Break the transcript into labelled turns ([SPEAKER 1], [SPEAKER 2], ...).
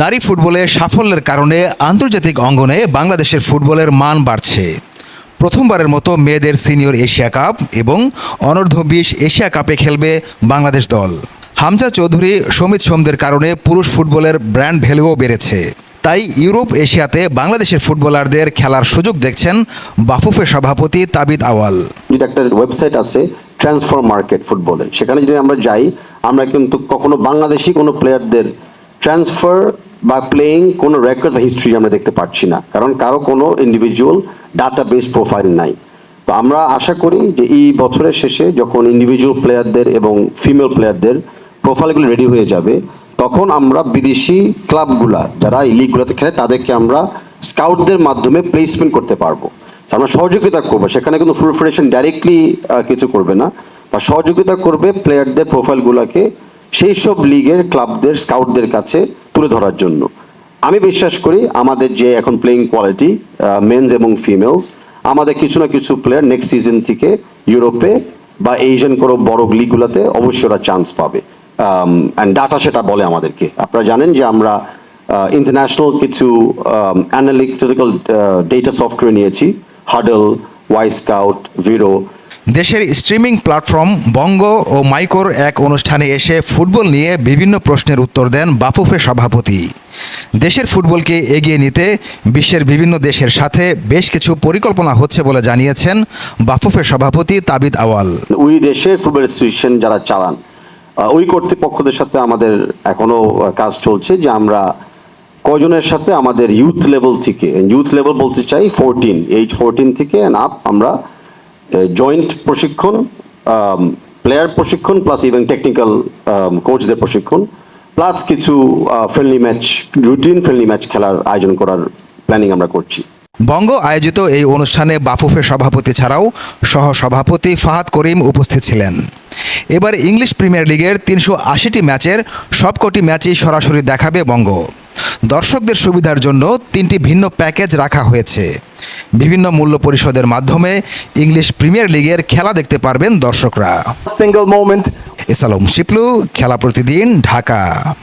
[SPEAKER 1] নারী ফুটবলে সাফল্যের কারণে আন্তর্জাতিক অঙ্গনে বাংলাদেশের ফুটবলের মান বাড়ছে। প্রথমবারের মতো মেয়েদের সিনিয়র এশিয়া কাপ এবং অনূর্ধ্ব বিশ এশিয়া কাপে খেলবে বাংলাদেশ দল। হামজা চৌধুরী, সমিত সোমদের কারণে পুরুষ ফুটবলের ব্র্যান্ড ভ্যালুও বেড়েছে। তাই ইউরোপ এশিয়াতে বাংলাদেশের ফুটবলারদের খেলার সুযোগ দেখছেন বাফুফের সভাপতি তাবিদ আওয়াল।
[SPEAKER 2] একটা ওয়েবসাইট আছে ট্রান্সফার মার্কেট ফুটবলে সেখানে যদি আমরা যাই, আমরা কিন্তু কখনো বাংলাদেশি কোনো প্লেয়ারদের ট্রান্সফার বা প্লেয়িং কোনো রেকর্ড বা হিস্ট্রি আমরা দেখতে পাচ্ছি না। কারণ কারও কোনো ইন্ডিভিজুয়াল ডাটা বেস প্রোফাইল নাই। তো আমরা আশা করি যে এই বছরের শেষে যখন ইন্ডিভিজুয়াল প্লেয়ারদের এবং ফিমেল প্লেয়ারদের প্রোফাইলগুলো রেডি হয়ে যাবে, তখন আমরা বিদেশি ক্লাবগুলা যারা এই লিগগুলোতে খেলে, তাদেরকে আমরা স্কাউটদের মাধ্যমে প্লেসমেন্ট করতে পারব। আমরা সহযোগিতা করব। সেখানে কিন্তু ফুল ফেডারেশন ডাইরেক্টলি কিছু করবে না। বা সহযোগিতা করবে প্লেয়ারদের প্রোফাইলগুলোকে সেই সব লিগের ক্লাবদের স্কাউটদের কাছে তুলে ধরার জন্য। আমি বিশ্বাস করি আমাদের যে এখন প্লেইং কোয়ালিটি মেন্স এবং ফিমেলস আমাদের কিছু না কিছু প্লেয়ার নেক্সট সিজন থেকে ইউরোপে বা এশিয়ান কোনো বড় লিগগুলোতে অবশ্যই ওরা চান্স পাবে। অ্যান্ড ডাটা সেটা বলে আমাদেরকে। আপনারা জানেন যে আমরা ইন্টারন্যাশনাল কিছু অ্যানালিটিক্যাল ডেটা সফটওয়্যার নিয়েছি। হাডল ওয়াই স্কাউট ভিরো
[SPEAKER 1] দেশের স্ট্রিমিং প্ল্যাটফর্ম বঙ্গ ও মাইকোর এক অনুষ্ঠানে এসে ফুটবল নিয়ে বিভিন্ন প্রশ্নের উত্তর দেন বাফুফে সভাপতি। দেশের ফুটবলকে এগিয়ে নিতে বিশ্বের বিভিন্ন দেশের সাথে বেশ কিছু পরিকল্পনা হচ্ছে বলে জানিয়েছেন বাফুফে সভাপতি তাবিদ আওয়াল।
[SPEAKER 2] ওই দেশের ফুটবল অ্যাসোসিয়েশন যারা চালান ওই কর্তৃপক্ষদের সাথে আমাদের এখনও আহ, কাজ চলছে যে আমরা কয়জনের সাথে আমাদের ইউথ লেভেল থেকে ইউথ লেভেল বলতে চাই ফোরটিন এইজ ফোরটিন থেকে আপ আমরা জয়েন্ট প্রশিক্ষণ প্লেয়ার প্রশিক্ষণ প্লাস ইভেন টেকনিক্যাল কোচদের প্রশিক্ষণ প্লাস কিছু friendly match routine friendly match খেলার আয়োজন করার প্ল্যানিং আমরা করছি।
[SPEAKER 1] বঙ্গ আয়োজিত এই অনুষ্ঠানে বাফুফের সভাপতি ছাড়াও সহ সভাপতি ফাহাদ করিম উপস্থিত ছিলেন। এবার ইংলিশ প্রিমিয়ার লিগের তিনশো আশিটি ম্যাচের সবকটি ম্যাচই সরাসরি দেখাবে বঙ্গ। দর্শকদের সুবিধার জন্য তিনটি ভিন্ন প্যাকেজ রাখা হয়েছে। বিভিন্ন মূল্য পরিশোধের মাধ্যমে ইংলিশ প্রিমিয়ার লিগের খেলা দেখতে পারবেন দর্শকরা।
[SPEAKER 3] সিঙ্গল মোমেন্ট
[SPEAKER 1] এসালম শিপলু খেলা প্রতিদিন ঢাকা।